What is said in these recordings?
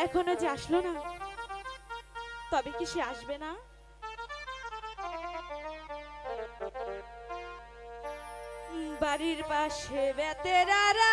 এখনও যে আসলো না তবে কি সে আসবে না? বাড়ির পাশে বেতেরারা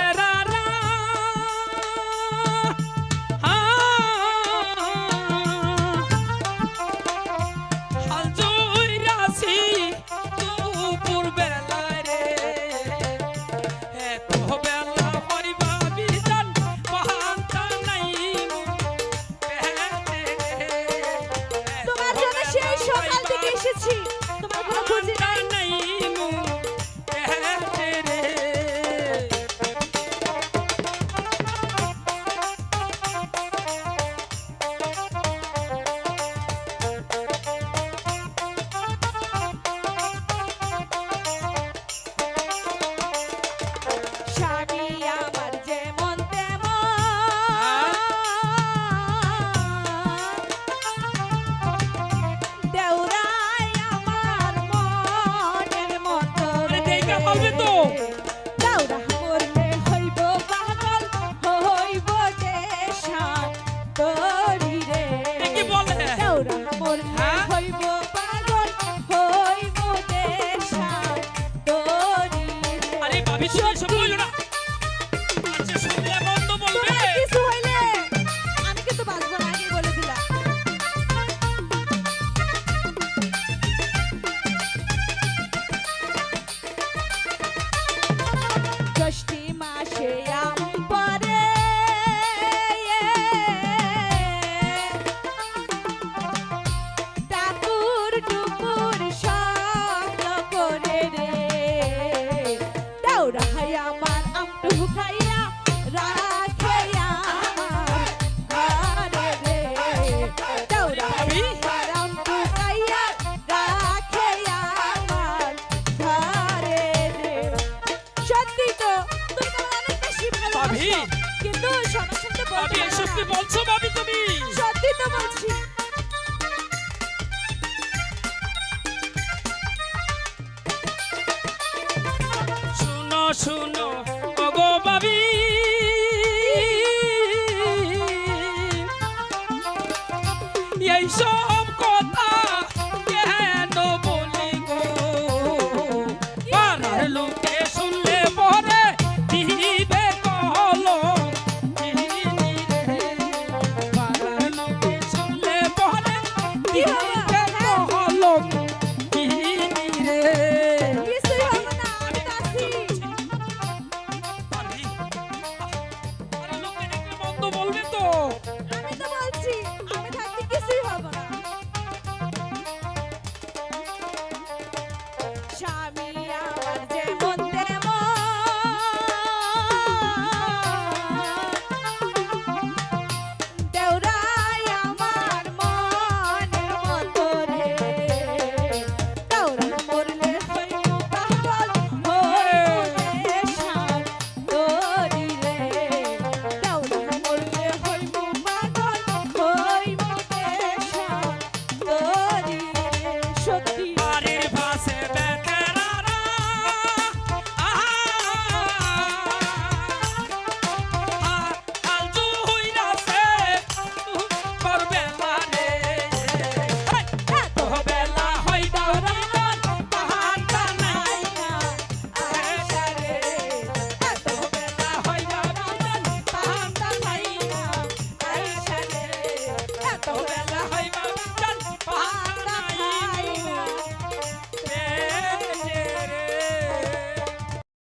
Tierra. ষষ্ঠী মাসে ভাবি কিন্তু সবার সামনে বলতে আমি এসব কি বলছো ভাবি তুমি? সত্যি তো বলছি। শুনো শুনো ওগো ভাবি। এই সব